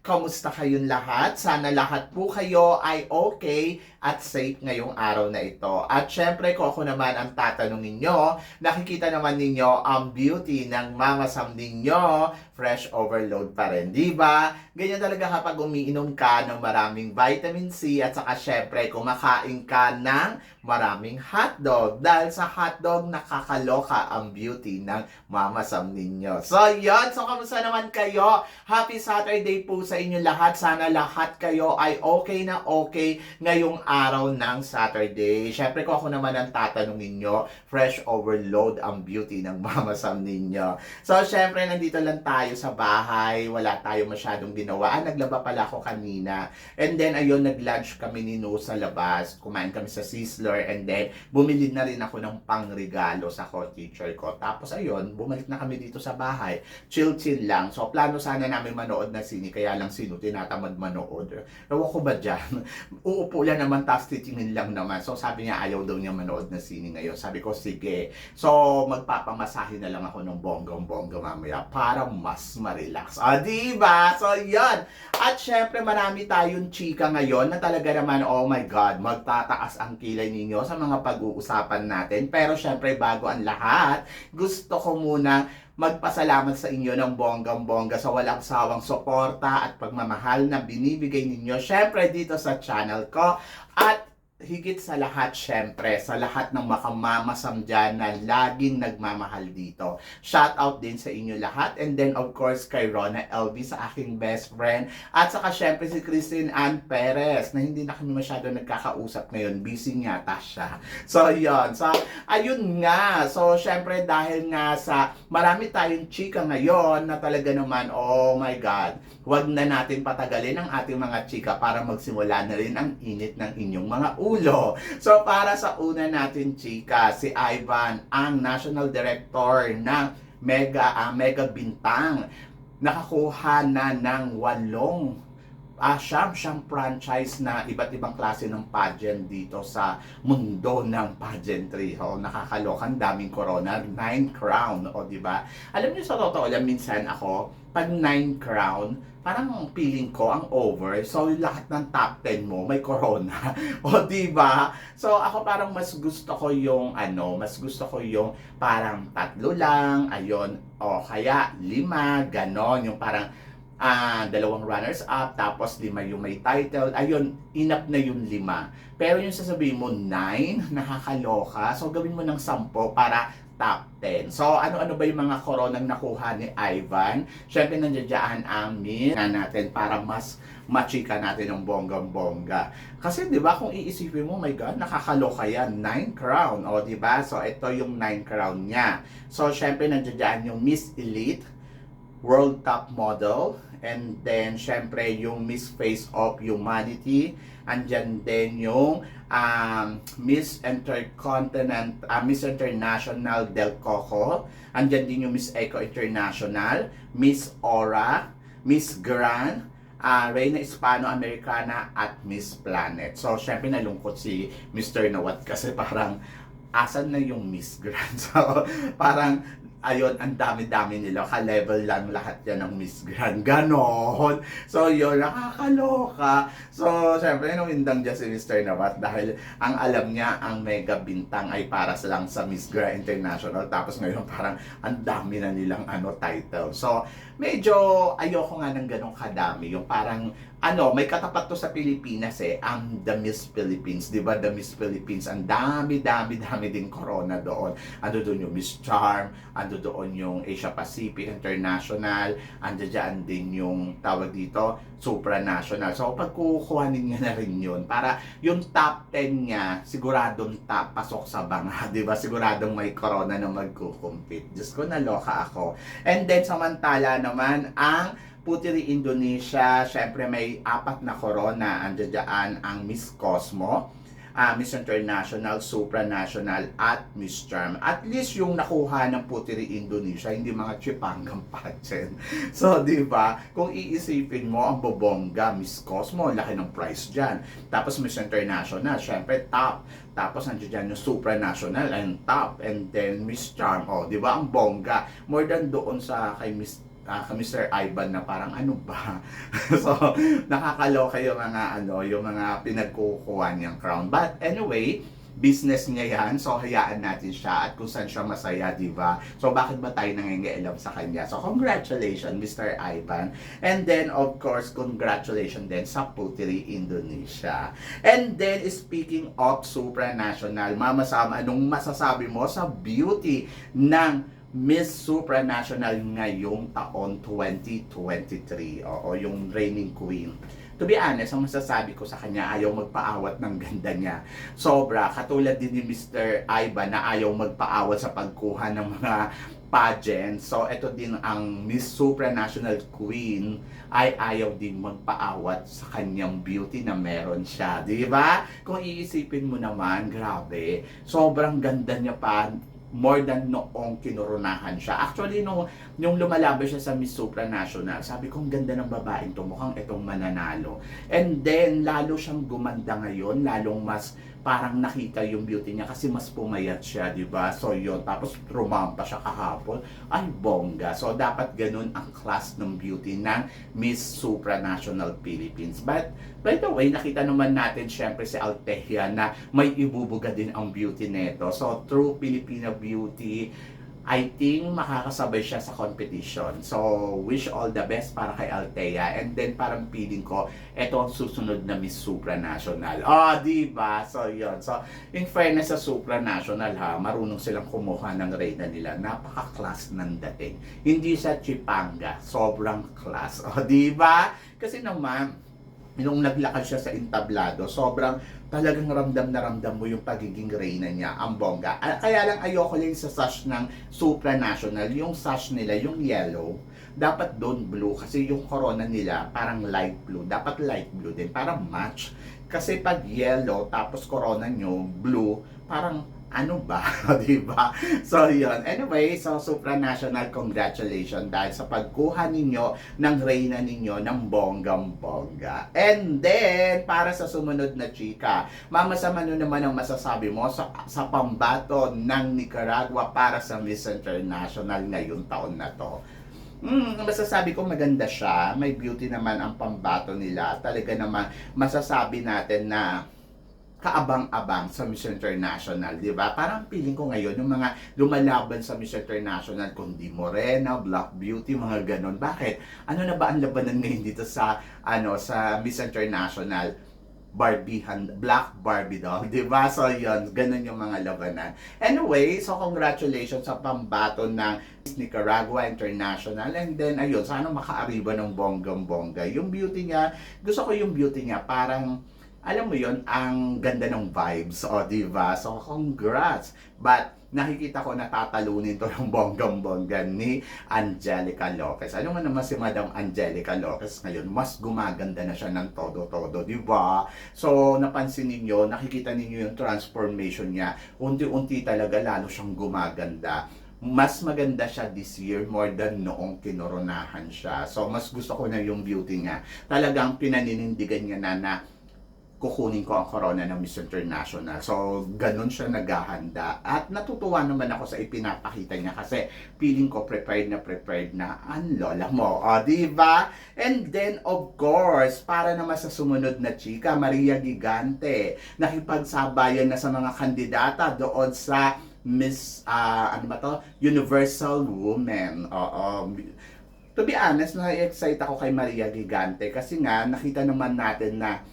Kamusta kayong lahat? Sana lahat po kayo ay okay at safe ngayong araw na ito. At syempre kung ako naman ang tatanungin nyo, nakikita naman ninyo ang beauty ng Mama Sam ninyo. Fresh overload pa rin, di ba? Ganyan talaga kapag umiinom ka ng maraming vitamin C at saka syempre kumakain ka ng maraming hotdog. Dahil sa hotdog, nakakaloka ang beauty ng Mama Sam ninyo. So, yon So, kamusta naman kayo? Happy Saturday po sa inyo lahat. Sana lahat kayo ay okay na okay ngayong araw ng Saturday. Syempre, kung ako naman ang tatanungin nyo, fresh overload ang beauty ng Mama Sam ninyo. So, syempre, nandito lang tayo sa bahay. Wala tayo masyadong ginawa. Ah, naglaba pala ako kanina. And then, ayun, nag-lunch kami ni No sa labas. Kumain kami sa Sizzler. And then, bumili na rin ako ng pangregalo sa co-teacher ko. Tapos, ayun, bumalik na kami dito sa bahay. Chill-chill lang. So, plano sana namin manood na sini. Kaya lang sino tinatamad manood. Ewan ko ba dyan? Uupo lang naman, tapos titingin lang naman. So, sabi niya, ayaw daw niya manood na sini ngayon. Sabi ko, sige. So, magpapamasahe na lang ako ng bonggang-bongga mamaya para mas ma-relax. O, diba? So, yan. At syempre, marami tayong chika ngayon na talaga naman, oh my God, magtataas ang kilay ninyo sa mga pag-uusapan natin. Pero syempre, bago ang lahat, gusto ko muna magpasalamat sa inyo ng bonggang-bongga sa walang sawang suporta at pagmamahal na binibigay ninyo syempre dito sa channel ko. At higit sa lahat, syempre, sa lahat ng makamamasam dyan na laging nagmamahal dito. Shout out din sa inyo lahat. And then, of course, kay Rona LV sa aking best friend. At saka, syempre, si Christine Ann Perez na hindi na kami masyado nagkakausap ngayon. Busy yata siya. So, yun. So, ayun nga. So, syempre, dahil nga sa marami tayong chika ngayon na talaga naman, oh my God, wag na natin patagalin ang ating mga chika para magsimula na rin ang init ng inyong mga ulo. So para sa una natin chika, si Ivan, ang National Director ng Mega ah, Mega Bintang, nakakuha na ng walong ah, siyam siyang franchise na iba't ibang klase ng pageant dito sa mundo ng pageantry. O, nakakalokan, daming corona, nine crown, o di ba? Alam niyo sa totoo lang, minsan ako, pag nine crown, parang feeling ko ang over. So, lahat ng top 10 mo may corona. o, di ba? So, ako parang mas gusto ko yung ano, mas gusto ko yung parang tatlo lang, ayon, o kaya lima, ganon, yung parang ah dalawang runners up, tapos lima yung may title. Ayun, enough na yung lima. Pero yung sasabihin mo, nine, nakakaloka. So, gawin mo ng sampo para top 10. So, ano-ano ba yung mga koronang nakuha ni Ivan? Siyempre, nandiyan ang min na natin para mas machika natin ng bonggang-bongga. Kasi, di ba, kung iisipin mo, my God, nakakaloka yan. Nine crown. O, di ba? So, ito yung nine crown niya. So, siyempre, nandiyan yung Miss Elite, World Top Model, and then, syempre, yung Miss Face of Humanity, andyan din yung um, Miss Intercontinent, uh, Miss International Del Coco, andyan din yung Miss Eco International, Miss Aura, Miss Grand, uh, Reina Hispano-Americana at Miss Planet. So, syempre nalungkot si Mr. Nawat kasi parang asan na yung Miss Grand? So, parang ayun, ang dami-dami nila. Ka-level lang lahat yan ng Miss Grand. Ganon. So, yun, nakakaloka. So, syempre, numindang dyan si Mr. Nawat dahil ang alam niya, ang mega bintang ay para sa lang sa Miss Grand International. Tapos ngayon, parang ang dami na nilang ano, title. So, medyo ayoko nga ng ganong kadami. Yung parang, ano, may katapat to sa Pilipinas eh, ang The Miss Philippines. Di ba, The Miss Philippines, ang dami, dami, dami din corona doon. Ando doon yung Miss Charm, ando doon yung Asia Pacific International, ando dyan din yung tawag dito, supranational. So, pag kukuhanin niya na rin yun, para yung top 10 niya, siguradong top, pasok sa banga, di ba? Siguradong may corona na magkukumpit. Diyos ko, naloka ako. And then, samantala naman, ang Putiri Indonesia, syempre may apat na corona. Andiyan dyan ang Miss Cosmo, ah, Miss International, Supranational, at Miss Charm. At least yung nakuha ng Putiri Indonesia, hindi mga chipanggang pageant. So, di ba? Kung iisipin mo, ang bobongga, Miss Cosmo, laki ng price dyan. Tapos Miss International, syempre top. Tapos nandiyan dyan yung supranational and top. And then Miss Charm, oh, di ba? Ang bongga. More than doon sa kay Miss ah, kay Mr. Ivan na parang ano ba? so, nakakaloka yung mga ano, yung mga pinagkukuha niyang crown. But anyway, business niya yan. So, hayaan natin siya at kung saan siya masaya, di ba? So, bakit ba tayo nangingialam sa kanya? So, congratulations, Mr. Ivan. And then, of course, congratulations din sa Puteri Indonesia. And then, speaking of supranational, Mama Sam, anong masasabi mo sa beauty ng Miss Supranational ngayong taon 2023? Oo, yung reigning queen. To be honest, ang masasabi ko sa kanya, ayaw magpaawat ng ganda niya. Sobra, katulad din ni Mr. Ivan na ayaw magpaawat sa pagkuha ng mga pageant. So, ito din ang Miss Supranational Queen ay ayaw din magpaawat sa kanyang beauty na meron siya. Di ba? Kung iisipin mo naman, grabe, sobrang ganda niya pa more than noong kinurunahan siya. Actually, nung, nung lumalaban siya sa Miss Supranational, sabi ko, ang ganda ng babaeng to, mukhang itong mananalo. And then, lalo siyang gumanda ngayon, lalong mas parang nakita yung beauty niya kasi mas pumayat siya, di ba? So, yun. Tapos, rumampa siya kahapon. Ay, bongga. So, dapat ganun ang class ng beauty ng Miss Supranational Philippines. But, by the way, nakita naman natin syempre si Althea na may ibubuga din ang beauty neto. So, true Filipino beauty, I think makakasabay siya sa competition. So, wish all the best para kay Althea. And then, parang feeling ko, ito ang susunod na Miss Supranational. Oh, di ba? So, yun. So, in fairness sa Supranational, ha, marunong silang kumuha ng reyna nila. Napaka-class ng dating. Hindi siya chipanga. Sobrang class. Oh, di ba? Kasi naman, nung naglakad siya sa entablado, sobrang talagang ramdam na ramdam mo yung pagiging reyna niya, ang bongga. Ah, Kaya lang ayoko lang sa sash ng supranational, yung sash nila, yung yellow, dapat doon blue kasi yung corona nila parang light blue. Dapat light blue din, para match. Kasi pag yellow tapos corona nyo blue, parang ano ba? di ba? So, yun. Anyway, so supranational congratulations dahil sa pagkuha ninyo ng reyna ninyo ng bonggang-bongga. And then, para sa sumunod na chika, Mama Sam, ano naman ang masasabi mo sa, sa pambato ng Nicaragua para sa Miss International ngayong taon na to? Hmm, masasabi ko maganda siya. May beauty naman ang pambato nila. Talaga naman masasabi natin na kaabang-abang sa Miss International, di ba? Parang feeling ko ngayon, yung mga lumalaban sa Miss International, kundi Morena, Black Beauty, mga ganon. Bakit? Ano na ba ang labanan ngayon dito sa, ano, sa Miss International? Barbiehan, Black Barbie doll, di ba? So, yun, ganun yung mga labanan. Anyway, so congratulations sa pambato ng Nicaragua International. And then, ayun, sana makaariba ng bonggang-bongga. Yung beauty niya, gusto ko yung beauty niya, parang, alam mo yon ang ganda ng vibes, o di ba? So, congrats! But, nakikita ko natatalunin to ng bonggang-bongga ni Angelica Lopez. Ano nga naman si Madam Angelica Lopez ngayon, mas gumaganda na siya ng todo-todo, di ba? So, napansin ninyo, nakikita ninyo yung transformation niya. Unti-unti talaga lalo siyang gumaganda mas maganda siya this year more than noong kinoronahan siya. So, mas gusto ko na yung beauty niya. Talagang pinaninindigan niya na na kukunin ko ang corona ng Miss International. So, ganun siya naghahanda. At natutuwa naman ako sa ipinapakita niya kasi feeling ko prepared na prepared na ang lola mo. O, di ba? And then, of course, para naman sa sumunod na chika, Maria Gigante, nakipagsabayan na sa mga kandidata doon sa Miss, ah, ano ba to? Universal Woman. Oo. To be honest, na-excite ako kay Maria Gigante kasi nga, nakita naman natin na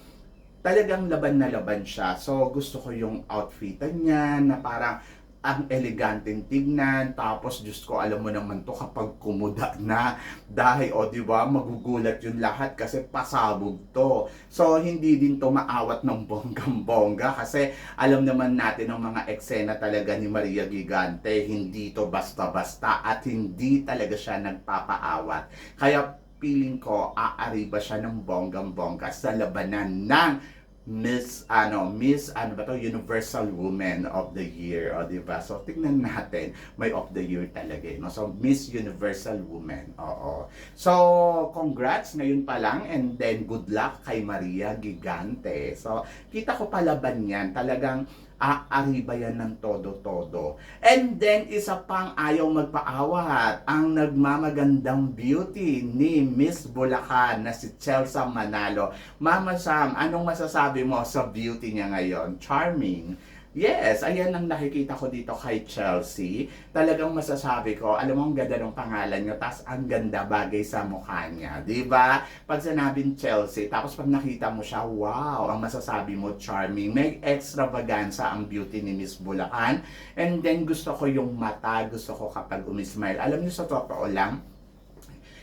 talagang laban na laban siya. So, gusto ko yung outfitan niya na parang ang eleganteng tignan. Tapos, Diyos ko, alam mo naman to kapag kumuda na. Dahil, o di ba magugulat yung lahat kasi pasabog to. So, hindi din to maawat ng bonggang-bongga kasi alam naman natin ang mga eksena talaga ni Maria Gigante. Hindi to basta-basta at hindi talaga siya nagpapaawat. Kaya, feeling ko, aariba siya ng bonggang-bongga sa labanan ng Miss ano Miss ano ba to? Universal Woman of the Year o di ba? So tingnan natin. May of the year talaga no? So Miss Universal Woman oo. So congrats ngayon pa lang and then good luck kay Maria Gigante. So kita ko palaban yan. Talagang aariba yan ng todo-todo. And then, isa pang ayaw magpaawat, ang nagmamagandang beauty ni Miss Bulacan na si Chelsea Manalo. Mama Sam, anong masasabi mo sa beauty niya ngayon? Charming. Yes, ayan ang nakikita ko dito kay Chelsea. Talagang masasabi ko, alam mo ang ganda ng pangalan niya, tas ang ganda bagay sa mukha niya. ba? Pag sinabing Chelsea, tapos pag nakita mo siya, wow, ang masasabi mo, charming. May extravaganza ang beauty ni Miss Bulacan. And then gusto ko yung mata, gusto ko kapag umismile. Alam niyo sa totoo lang,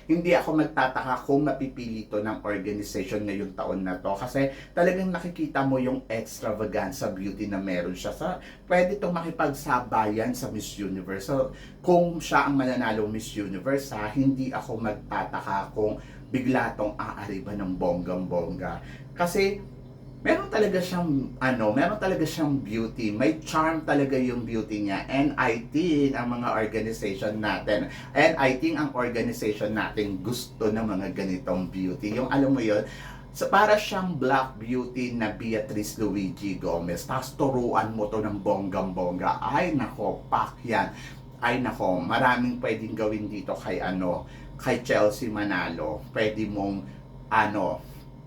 hindi ako magtataka kung mapipili to ng organization ngayong taon na to. Kasi talagang nakikita mo yung extravaganza beauty na meron siya sa pwede itong makipagsabayan sa Miss Universe. So kung siya ang mananalo Miss Universe ha, hindi ako magtataka kung bigla tong aariba ng bonggang-bongga. Kasi meron talaga siyang ano, meron talaga siyang beauty. May charm talaga yung beauty niya. And I think ang mga organization natin, and I think ang organization natin gusto ng mga ganitong beauty. Yung alam mo yon So, para siyang black beauty na Beatrice Luigi Gomez. Tapos turuan mo to ng bonggang-bongga. Ay nako, pak yan. Ay nako, maraming pwedeng gawin dito kay ano, kay Chelsea Manalo. Pwede mong ano,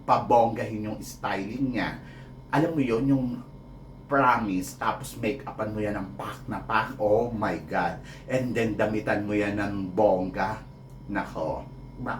pabonggahin yung styling niya. Alam mo yon yung promise, tapos make-upan mo yan ng pak na pak. Oh my God. And then damitan mo yan ng bongga. Nako,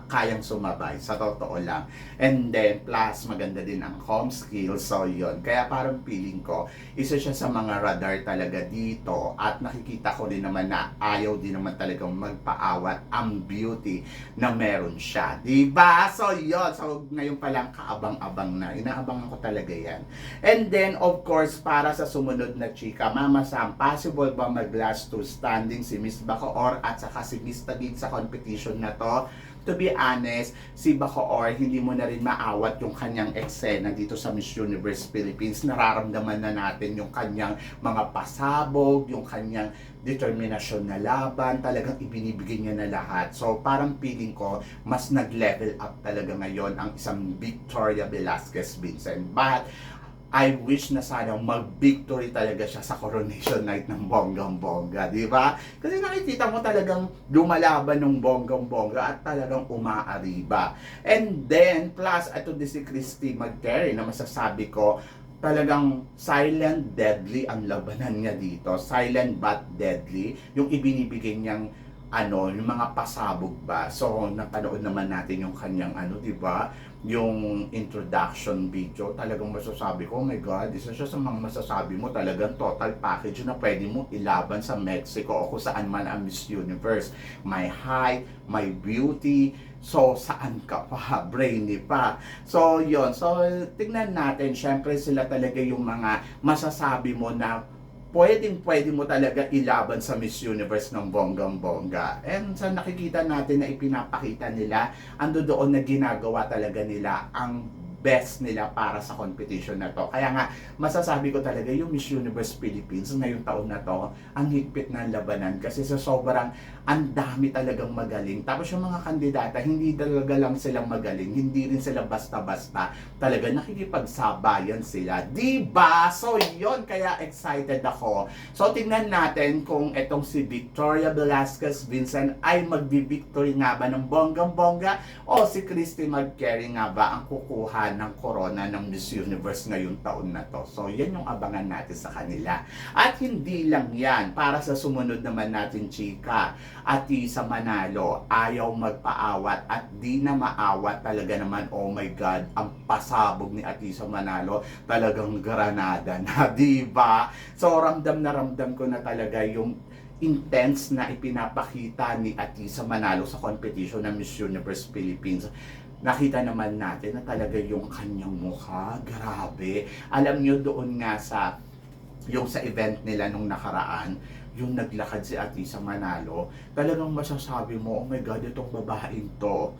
kayang sumabay sa totoo lang. And then plus maganda din ang home skills so yon. Kaya parang feeling ko isa siya sa mga radar talaga dito at nakikita ko din naman na ayaw din naman talagang magpaawat ang beauty na meron siya. 'Di ba? So yon. So ngayon pa lang kaabang-abang na. Inaabangan ko talaga 'yan. And then of course para sa sumunod na chika, Mama Sam, possible ba mag-last to standing si Miss Bacoor at saka si Miss Tagig sa competition na to? To be honest, si Bacoor, hindi mo na rin maawat yung kanyang eksena dito sa Miss Universe Philippines. Nararamdaman na natin yung kanyang mga pasabog, yung kanyang determinasyon na laban, talagang ibinibigay niya na lahat. So parang feeling ko, mas nag-level up talaga ngayon ang isang Victoria Velasquez Vincent. But, I wish na sana mag-victory talaga siya sa coronation night ng bonggang-bongga, di ba? Kasi nakikita mo talagang lumalaban ng bonggang-bongga at talagang umaariba. And then, plus, ito din si Christy McCary na masasabi ko, talagang silent deadly ang labanan niya dito. Silent but deadly. Yung ibinibigay niyang ano, yung mga pasabog ba. So, napanood naman natin yung kanyang ano, di ba? Yung introduction video, talagang masasabi ko, oh my God, isa siya sa mga masasabi mo, talagang total package na pwede mo ilaban sa Mexico o kung saan man ang Miss Universe. May height, may beauty, So, saan ka pa? Brainy pa. So, yon So, tignan natin. Siyempre, sila talaga yung mga masasabi mo na pwedeng pwede mo talaga ilaban sa Miss Universe ng bonggang-bongga. And sa nakikita natin na ipinapakita nila, ando doon na ginagawa talaga nila ang best nila para sa competition na to. Kaya nga, masasabi ko talaga yung Miss Universe Philippines ngayong taon na to, ang higpit ng labanan kasi sa sobrang ang dami talagang magaling. Tapos yung mga kandidata, hindi talaga lang silang magaling, hindi rin sila basta-basta. Talaga nakikipagsabayan sila. Diba? So yon kaya excited ako. So tingnan natin kung etong si Victoria Velasquez Vincent ay magbi-victory nga ba ng bonggang-bongga o si Christy McCary nga ba ang kukuha ng corona ng Miss Universe ngayong taon na to. So yan yung abangan natin sa kanila. At hindi lang yan, para sa sumunod naman natin chika, Ati sa Manalo, ayaw magpaawat at di na maawat talaga naman, oh my God, ang pasabog ni Ati sa Manalo, talagang granada na, di ba? So ramdam na ramdam ko na talaga yung intense na ipinapakita ni Atisa Manalo sa competition ng Miss Universe Philippines nakita naman natin na talaga yung kanyang mukha, grabe. Alam nyo doon nga sa yung sa event nila nung nakaraan, yung naglakad si Atisa Manalo, talagang masasabi mo, oh my God, itong babaeng to,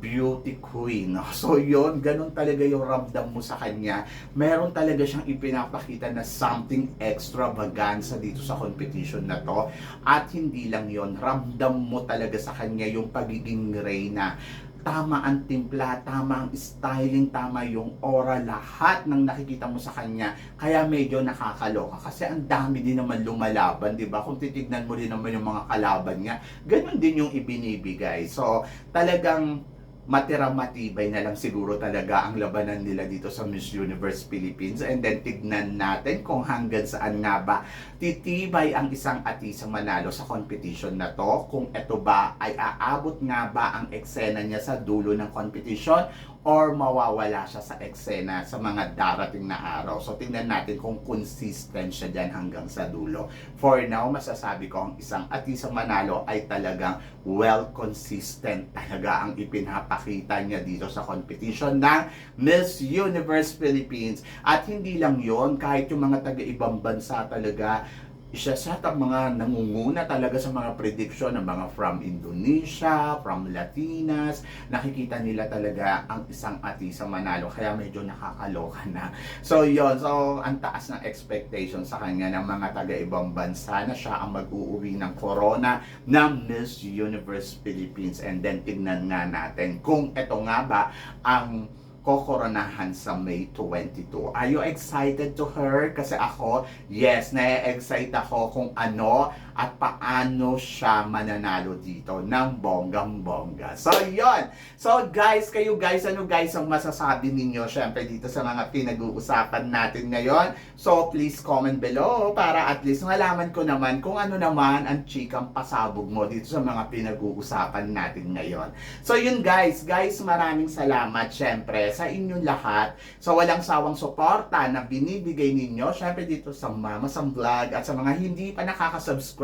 beauty queen. So yon ganun talaga yung ramdam mo sa kanya. Meron talaga siyang ipinapakita na something extravaganza dito sa competition na to. At hindi lang yon ramdam mo talaga sa kanya yung pagiging reyna tama ang timpla, tama ang styling, tama yung aura, lahat ng nakikita mo sa kanya. Kaya medyo nakakaloka kasi ang dami din naman lumalaban, di ba? Kung titignan mo din naman yung mga kalaban niya, ganun din yung ibinibigay. So, talagang matira matibay na lang siguro talaga ang labanan nila dito sa Miss Universe Philippines. And then tignan natin kung hanggang saan nga ba titibay ang isang atisang manalo sa competition na to. Kung ito ba ay aabot nga ba ang eksena niya sa dulo ng competition or mawawala siya sa eksena sa mga darating na araw. So tingnan natin kung consistent siya dyan hanggang sa dulo. For now, masasabi ko ang isang atisang manalo ay talagang well consistent talaga ang ipinapakita niya dito sa competition ng Miss Universe Philippines. At hindi lang yon kahit yung mga taga-ibang bansa talaga, isa sa mga nangunguna talaga sa mga prediction ng mga from Indonesia, from Latinas, nakikita nila talaga ang isang ati sa Manalo kaya medyo nakakaloka na. So yon so ang taas ng expectation sa kanya ng mga taga-ibang bansa na siya ang mag-uuwi ng corona ng Miss Universe Philippines and then tignan nga natin kung ito nga ba ang kokoronahan sa May 22. Are you excited to her? Kasi ako, yes, na-excite ako kung ano at paano siya mananalo dito ng bonggang-bongga. So, yon. So, guys, kayo guys, ano guys ang masasabi ninyo syempre dito sa mga pinag-uusapan natin ngayon? So, please comment below para at least malaman ko naman kung ano naman ang chikang pasabog mo dito sa mga pinag-uusapan natin ngayon. So, yun guys. Guys, maraming salamat syempre sa inyong lahat sa walang sawang suporta na binibigay ninyo syempre dito sa Mama Sam Vlog at sa mga hindi pa nakaka-subscribe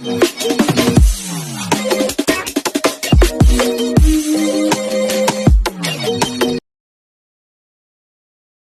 Thank you.